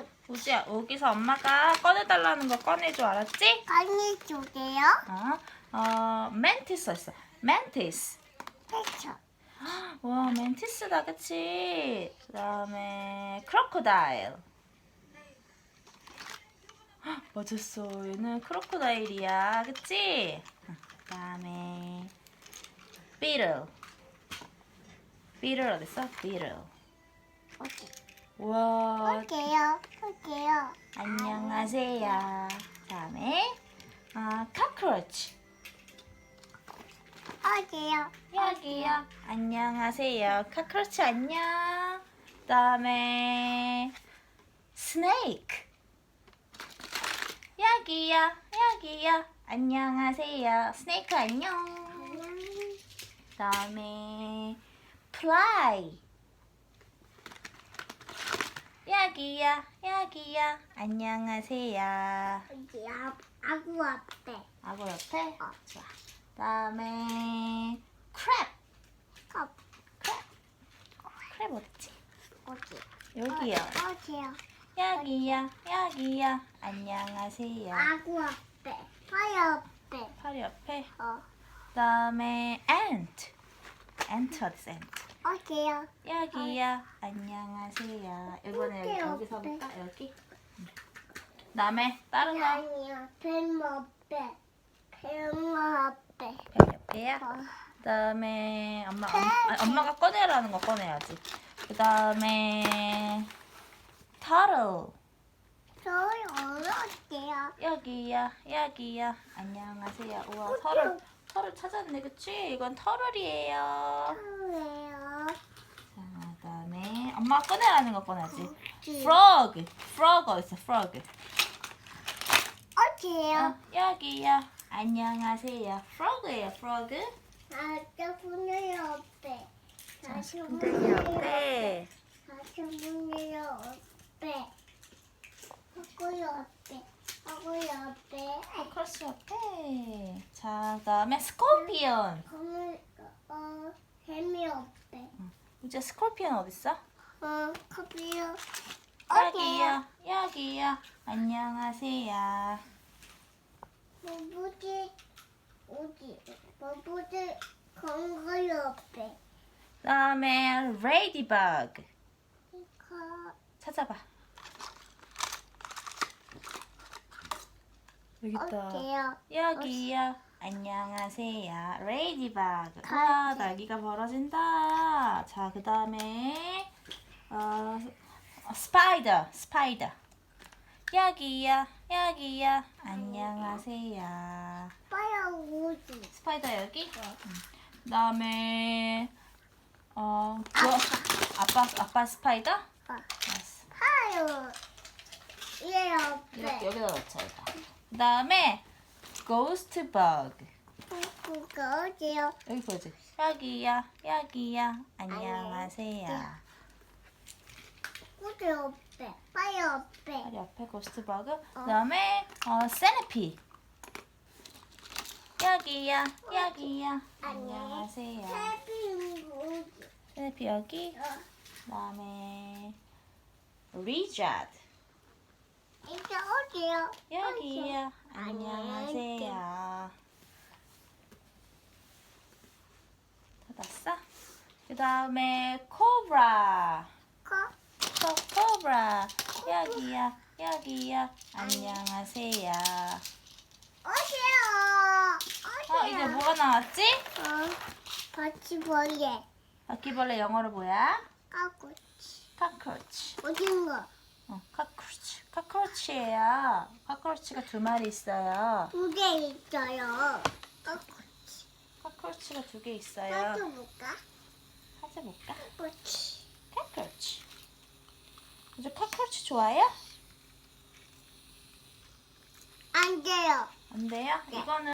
옷. 우지야, 여기서 엄마가 꺼내달라는 거 꺼내줘, 알았지? 쪽에요? 어, 어, 멘티스 있어. 멘티스. 그쵸. 와, 멘티스다, 그치? 그 다음에, 크로코다일. 헉, 맞았어. 얘는 크로코다일이야, 그치? 그 다음에, 비틀. 비틀 어딨어? 비틀. 어 디? 와, 올게요. 올게요. 안녕하세요. 다음에, 아, cockroach. 올게요. 여기요. 안녕하세요. 카크로치 안녕. 그다음에 스네이크. 여기요. 여기요. 안녕하세요. 스네이크 안녕. 그다음에 플 여기요. 여기요. 안녕하세요. 어디? 아, 아구 앞에. 아구 옆에. 어. 좋아. 그다음에 크랩. 컵. 크랩 어딨지? 어디? 여기요. 어디요? 여기요, 여기요. 안녕하세요. 아구 앞에. 화요 앞에. 팔 옆에. 어. 그다음에 ant. ant 어딨어? ant. 올게요. 여기요. 안녕하세요. 이번에 여기, 어때요, 여기서 어때? 볼까? 여기. 그다음에 다른 거. 아니야. 뱀 앞에. 뱀 앞에. 별 옆에요. 어. 그다음에 엄마 엄, 아니, 엄마가 꺼내라는 거 꺼내야지. 그다음에 turtle. 저희 어디요? 여기요, 여기요. 안녕하세요. 우와, 털을 털을 찾았네, 그치? 이건 털을이에요. 왜요? 엄마가 꺼내라는 거 꺼내야지. 어디? frog, frog 어딨어? frog. 어디요? 어, 여기요. 안녕하세요. frog예요, frog. 아저 분의 옆에. 다시 분의 옆에. 다시 분의 옆에. 하고 옆에. 하고 옆에. 어, 크러쉬 옆에. 자, 그다음에 스콜피언. 거물 어 뱀이 옆에. 이제 스콜피언 어딨어? 어 커피요. 여기요, 여기요. 안녕하세요. 뭐지? 어디? 뭐지? 건거 옆에. 그다음에 레이디버그. 이거 찾아봐. 여기 있다. 어때요? 여기요. 안녕하세요. 레이디버그. 가지. 와, 날개가 벌어진다. 자, 그 다음에 어, 스파이더. 스파이더. 여기요. 여기요. 안녕하세요. 빠야 오지. 스파이더 여기. 그 다음에 어, 뭐, 아빠 아빠 스파이더? 어. 알았어. 파요. 얘 이렇게 옆에. 여기다 넣자 여기다. 그다음에 ghost bug 그거 어디요? 여기 보지. 여기야 여기야 안녕하세요. 꾸 지 옆에. 빠 옆에. 다리 옆에 ghost bug. 그다음에 어 centipede 여기야 여기야 안녕하세요. 해피 오지. centipede 여기. 어. 그다음에 lizard 이제 어디요? 여기야 안녕하세요. 닫았어? 그 다음에 코브라. 코, 코브라. 여기야, 여기야. 안녕하세요. 어디요? 어, 이제 뭐가 나왔지? 어. 바치벌레. 바퀴벌레 영어로 뭐야? 까고. 카크로치. 어딘가? 어, 카크로치. 카크로치예요. 카크로치가 두 마리 있어요. 두 개 있어요. 까고. 카크로치가 두 개 있어요. 까줘볼까? 찾아볼까? 까고치. 카크로치. 이제 카크로치 좋아해요? 안 돼요. 안 돼요? 네. 이거는